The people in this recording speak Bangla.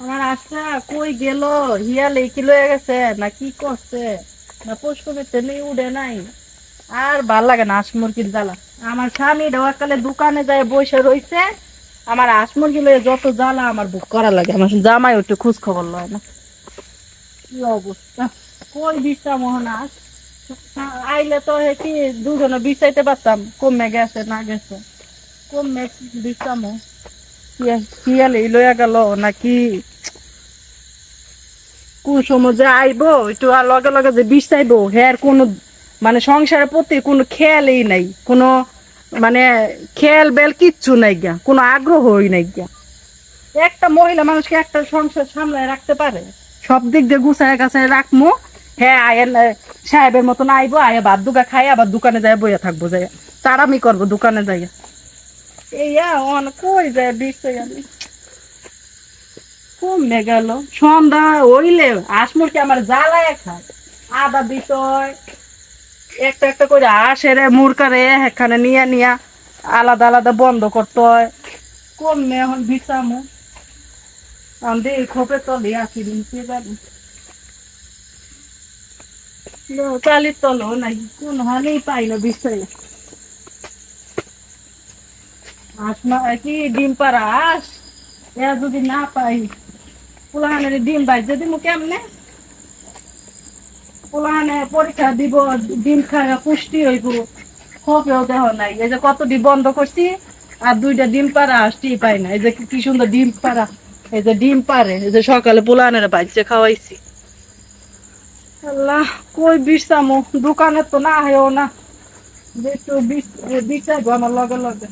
আমার আশা কই গেল? হিয়া লয়ে গেছে, না কি করছে? না পেতে নেই উড়ে নাই। আর ভালো লাগে না হাঁস মুরগির জ্বালা। আমার স্বামী দোকানে যায়, বসে আমার হাঁস মুরগি লয়ে যত জ্বালা, আমার বুক করা লাগে। আমার জামাই একটু খোঁজ খবর লয় না। কি অবস্থা? কই বিশ্রাম মোহন আস আইলে তো হে কি, দুজনে বিচাইতে পারতাম। কমে গেছে, না গেছে। কমে বিশ্রাম মানে সংসারের প্রতি কোনো খেয়ালই নাই, কোনো মানে খেয়াল বেল কিচ্ছু নাই গিয়া, কোনো আগ্রহই নাই গিয়া। একটা মহিলা মানুষকে একটা সংসার সামলায় রাখতে পারে। সব দিক দিয়ে গুছায় গাছায় রাখব হ্যাঁ আয়ের সাহেবের মতন আইবো, আয়া, ভাত দুগা খাই আবার দোকানে যায় বইয়া থাকব যাই চারামি করব দোকানে যাইয়া। এইয়া অন কই যায় বিষ আমি? কমে গেল। সন্ধ্যা হইলে হাঁসমুরকি আমার জ্বালায় খায়? আদা বিষয়, একটা একটা করে হাঁসে রে এখানে নিয়ে নিয়া আলাদা আলাদা বন্ধ করতে হয়। কমে এখন বিষামু। আমি খোপে তলে আসি দিনকে যাব চালির নাই কোন হানেই পাই না বিষয়। হাঁস মা কি ডিম পাড়া? হাঁস এ যদি না পাই, পোলাহানের ডিম বাইজে দিব কেমনে? পোলাহানে পরীক্ষা দিব, ডিম খায় পুষ্টি হইব খোপেও দেহ নাই। এই যে কত ডিম বন্ধ করছি, আর দুইটা ডিম পাড়া আসটি পাই না। এই যে কি সুন্দর ডিম পাড়া। এই যে ডিম পারে এই যে সকালে পোলাহানের বাইজে খাওয়াইছি। আল্লাহ, কই বিষামো? দোকানে তো না হেও না। যে একটু বিষ আমার লগে লগে।